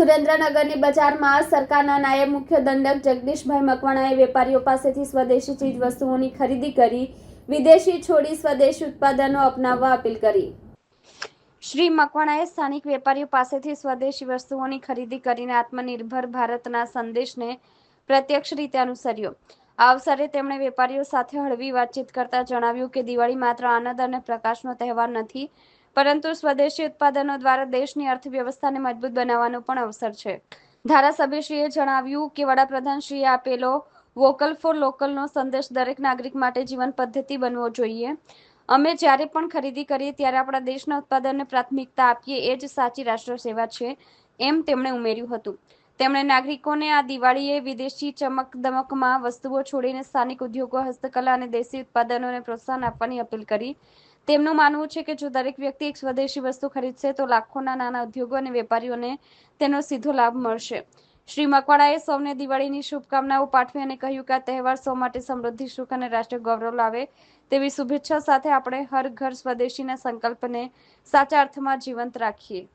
સુરેન્દ્રનગરની બજારમાં સરકારના નાયબ મુખ્ય દંડક જગદીશભાઈ મકવાણાએ વેપારીઓ પાસેથી સ્વદેશી ચીજ વસ્તુઓની ખરીદી કરી, વિદેશી છોડી સ્વદેશી ઉત્પાદનો અપનાવવા અપીલ કરી. શ્રી મકવાણાએ સ્થાનિક વેપારીઓ પાસેથી સ્વદેશી વસ્તુઓની ખરીદી કરીને આત્મનિર્ભર ભારતના સંદેશને પ્રત્યક્ષ રીતે અનુસર્યો. આ અવસરે તેમણે વેપારીઓ સાથે હળવી વાતચીત કરતા જણાવ્યું કે દિવાળી માત્ર આનંદ અને પ્રકાશનો તહેવાર નથી પરંતુ સ્વદેશી ઉત્પાદનો દ્વારા દેશની અર્થવ્યવસ્થાને મજબૂત બનાવવાનો પણ અવસર છે. ધારાસભ્યશ્રીએ જણાવ્યું કે વડાપ્રધાનશ્રીએ આપેલો વોકલ ફોર લોકલનો સંદેશ દરેક નાગરિક માટે જીવન પદ્ધતિ બનવો જોઈએ. અમે જ્યારે પણ ખરીદી કરીએ ત્યારે આપણા દેશના ઉત્પાદનને પ્રાથમિકતા આપીએ એ જ સાચી રાષ્ટ્ર સેવા છે, એમ તેમણે ઉમેર્યું હતું. તેમણે નાગરિકોને આ દિવાળીએ વિદેશી ચમક દમકમાં વસ્તુઓ છોડીને સ્થાનિક ઉદ્યોગો, હસ્તકલા અને દેશી ઉત્પાદનોને પ્રોત્સાહન આપવાની અપીલ કરી. તેમનું માનવું છે કે જો દરેક વ્યક્તિ એક સ્વદેશી વસ્તુ ખરીદશે તો લાખોના નાના ઉદ્યોગો અને વેપારીઓને તેનો સીધો લાભ મળશે. શ્રી મકવાણાએ સૌને દિવાળીની શુભકામનાઓ પાઠવી અને કહ્યું કે આ તહેવાર સૌ માટે સમૃદ્ધિ, સુખ અને રાષ્ટ્રીય ગૌરવ લાવે તેવી શુભેચ્છા સાથે આપણે હર ઘર સ્વદેશીના સંકલ્પને સાચા અર્થમાં જીવંત રાખીએ.